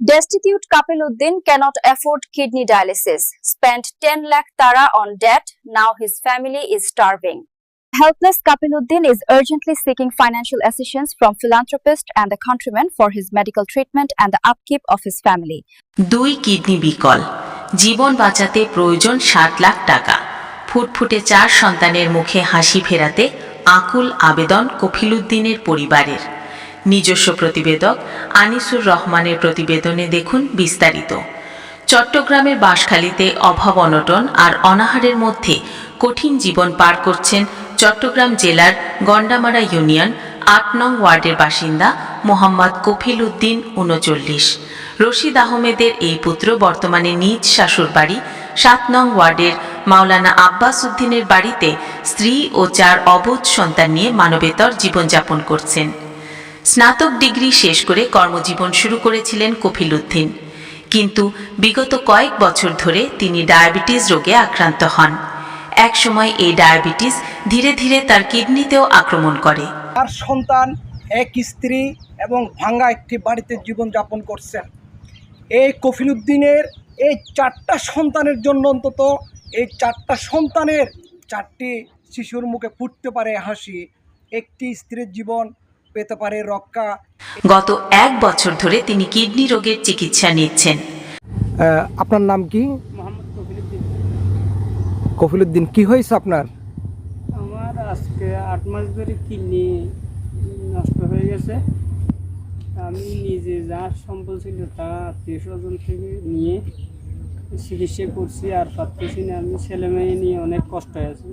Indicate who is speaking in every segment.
Speaker 1: Destitute Kapil Uddin cannot afford kidney dialysis. Spent 10 lakh tara on debt. Now his family is starving. Helpless Kapil Uddin is urgently seeking financial assistance from philanthropists and the countrymen for his medical treatment and the upkeep of his family.
Speaker 2: দুই kidney বিকল জীবন বাঁচাতে প্রয়োজন ষাট লাখ টাকা ফুটফুটে চার সন্তানের মুখে হাসি ফেরাতে আকুল আবেদন কফিলুদ্দিনের পরিবারের নিজস্ব প্রতিবেদক আনিসুর রহমানের প্রতিবেদনে দেখুন বিস্তারিত। চট্টগ্রামের বাঁশখালীতে অভাব অনটন আর অনাহারের মধ্যে কঠিন জীবন পার করছেন চট্টগ্রাম জেলার গন্ডামারা ইউনিয়ন আট নং ওয়ার্ডের বাসিন্দা মোহাম্মদ কফিল উদ্দিন উনচল্লিশ। রশিদ আহমেদের এই পুত্র বর্তমানে নিজ শাশুর বাড়ি সাত নং ওয়ার্ডের মাওলানা আব্বাস উদ্দিনের বাড়িতে স্ত্রী ও চার অবোধ সন্তান নিয়ে মানবেতর জীবনযাপন করছেন। স্নাতক ডিগ্রি শেষ করে কর্মজীবন শুরু করেছিলেন কফিল উদ্দিন। কিন্তু বিগত কয়েক বছর ধরে তিনি ডায়াবেটিস রোগে আক্রান্ত হন। একসময় এই ডায়াবেটিস ধীরে ধীরে তার কিডনিতেও আক্রমণ করে।
Speaker 3: তার সন্তান, এক স্ত্রী এবং ভাঙ্গা একটি বাড়িতে জীবনযাপন করছেন। এই কফিলুদ্দিনের এই চারটা সন্তানের জন্য অন্তত এই চারটা সন্তানের চারটি শিশুর মুখে ফুটতে পারে হাসি, একটি স্ত্রীর জীবন পেতে পারে রক্ষা।
Speaker 2: গত এক বছর ধরে তিনি কিডনি রোগের চিকিৎসা নিচ্ছেন।
Speaker 3: আপনার নাম কি?
Speaker 4: কফিলুদ্দিন।
Speaker 3: কি হয়েছে আপনার?
Speaker 4: আমার আজকে আট মাস ধরে কিডনি নষ্ট হয়ে গেছে। আমি নিজে যা সম্বল ছিল তা আত্মীয় স্বজন থেকে নিয়ে চিকিৎসা করছি আর পারতেছি না আমি ছেলে মেয়ে নিয়ে অনেক কষ্ট আছি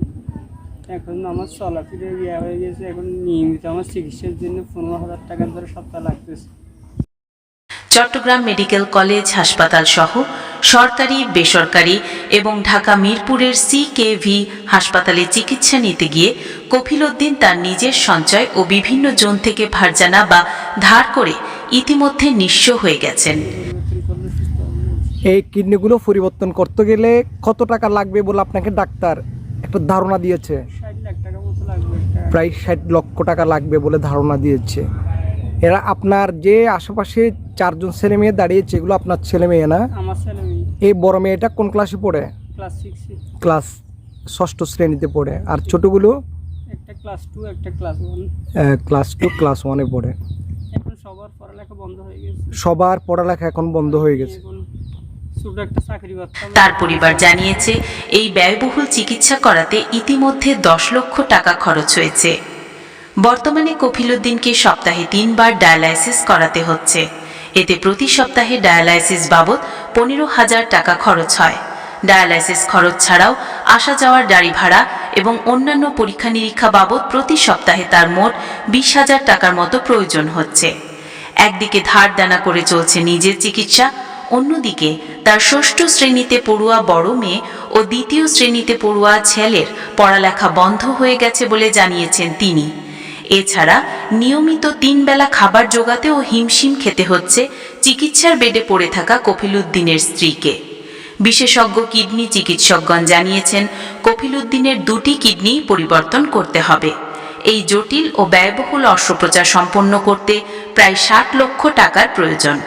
Speaker 4: এখন আমার চলাফিরে ইয়ে হয়ে গেছে এখন নিয়মিত আমার চিকিৎসার জন্য পনেরো হাজার টাকা ধরে সপ্তাহ লাগতেছে।
Speaker 2: চট্টগ্রাম মেডিকেল কলেজ হাসপাতাল সহ সরকারি বেসরকারি এবং ঢাকা মিরপুরের সিকেভি হাসপাতালে চিকিৎসা নিতে গিয়ে কফিল উদ্দিন তার নিজের সঞ্চয় ও বিভিন্ন জোন থেকে ভারজানা বা ধার করে ইতিমধ্যে নিঃস্ব হয়ে গেছেন।
Speaker 3: এই কিডনিগুলো পরিবর্তন করতে গেলে কত টাকা লাগবে বলে আপনাকে ডাক্তার একটা ধারণা দিয়েছে। প্রায় ষাট লক্ষ টাকা লাগবে বলে ধারণা দিয়েছে। এরা আপনার যে আশেপাশে চারজন ছেলে মেয়ে দাঁড়িয়েছে এগুলো আপনার ছেলে মেয়ে না? এই বড় মেয়েটা কোন ক্লাসে পড়ে?
Speaker 4: ক্লাস
Speaker 3: ষষ্ঠ শ্রেণীতে পড়ে। আর ছোটগুলো?
Speaker 4: ক্লাস টু ক্লাস ওয়ান
Speaker 3: পড়ে।
Speaker 4: সবার পড়ালেখা
Speaker 3: এখন বন্ধ হয়ে গেছে
Speaker 4: এখন ছোট একটা চাকরি করতাম
Speaker 2: তার পরিবার জানিয়েছে, এই ব্যয়বহুল চিকিৎসা করাতে ইতিমধ্যে দশ লক্ষ টাকা খরচ হয়েছে। বর্তমানে কফিলুদ্দিনকে সপ্তাহে তিনবার ডায়ালাইসিস করাতে হচ্ছে। এতে প্রতি সপ্তাহে ডায়ালাইসিস বাবদ পনেরো হাজার টাকা খরচ হয়। ডায়ালাইসিস খরচ ছাড়াও আসা যাওয়ার গাড়ি ভাড়া এবং অন্যান্য পরীক্ষা নিরীক্ষা বাবদ প্রতি সপ্তাহে তার মোট বিশ হাজার টাকার মতো প্রয়োজন হচ্ছে। একদিকে ধার দানা করে চলছে নিজের চিকিৎসা অন্যদিকে, তার ষষ্ঠ শ্রেণীতে পড়ুয়া বড় মেয়ে ও দ্বিতীয় শ্রেণীতে পড়ুয়া ছেলের পড়ালেখা বন্ধ হয়ে গেছে বলে জানিয়েছেন তিনি। এছাড়া, নিয়মিত তিন বেলা খাবার জোগাতেও হিমশিম খেতে হচ্ছে, চিকিৎসার বেডে পড়ে থাকা কফিলুদ্দিনের স্ত্রীকে। বিশেষজ্ঞ কিডনি চিকিৎসকগণ জানিয়েছেন কফিলুদ্দিনের দুটি কিডনি পরিবর্তন করতে হবে। এই জটিল ও ব্যয়বহুল অস্ত্রোপচার সম্পন্ন করতে প্রায় ষাট লক্ষ টাকার প্রয়োজন।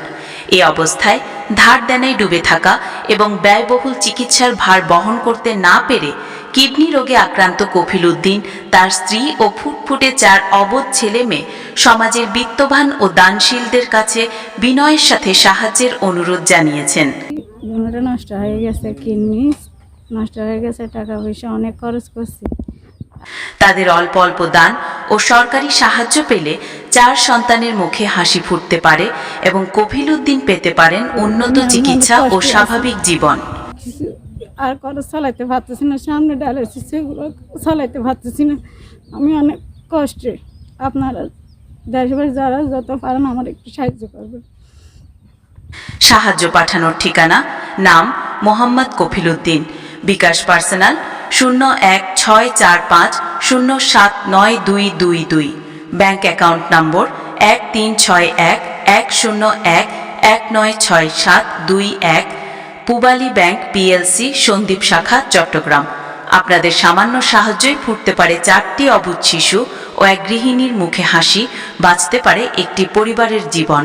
Speaker 2: এ অবস্থায় ধার দেনায় ডুবে থাকা এবং ব্যয়বহুল চিকিৎসার ভার বহন করতে না পেরে কিডনি রোগে আক্রান্ত কফিল উদ্দিন তার স্ত্রী ও ফুটফুটে চার অবোধ ছেলে মেয়ে সমাজের বিত্তবান ও দানশীলদের কাছে বিনয়ের সাথে সাহায্যের অনুরোধ জানিয়েছেন।
Speaker 5: নষ্ট হয়ে গেছে কিডনি নষ্ট হয়ে গেছে টাকা পয়সা অনেক খরচ করছি।
Speaker 2: তাদের অল্প অল্প দান ও সরকারি সাহায্য পেলে চার সন্তানের মুখে হাসি ফুটতে পারে এবং কফিল উদ্দিন পেতে পারেন উন্নত চিকিৎসা ও স্বাভাবিক জীবন।
Speaker 5: আর খরচ চালাইতে পারতেছি না সামনে ডায়ালিসিস সেগুলো চালাইতে পারতেছি না। আমি অনেক কষ্টে। আপনারা দেশবাসী যারা যত পারেন আমার একটু সাহায্য করবেন।
Speaker 2: সাহায্য পাঠানোর ঠিকানা নাম মোহাম্মদ কফিল উদ্দিন। বিকাশ পার্সোনাল শূন্য এক ছয় চার পাঁচ শূন্য সাত নয় দুই দুই দুই। ব্যাংক অ্যাকাউন্ট নম্বর এক তিন ছয় এক এক শূন্য এক এক নয় ছয় সাত দুই এক, পুবালি ব্যাংক পিএলসি, সন্দীপ শাখা, চট্টগ্রাম। আপনাদের সামান্য সাহায্যই ফুটতে পারে চারটি অবুধ শিশু ও এক গৃহিণীর মুখে হাসি, বাঁচতে পারে একটি পরিবারের জীবন।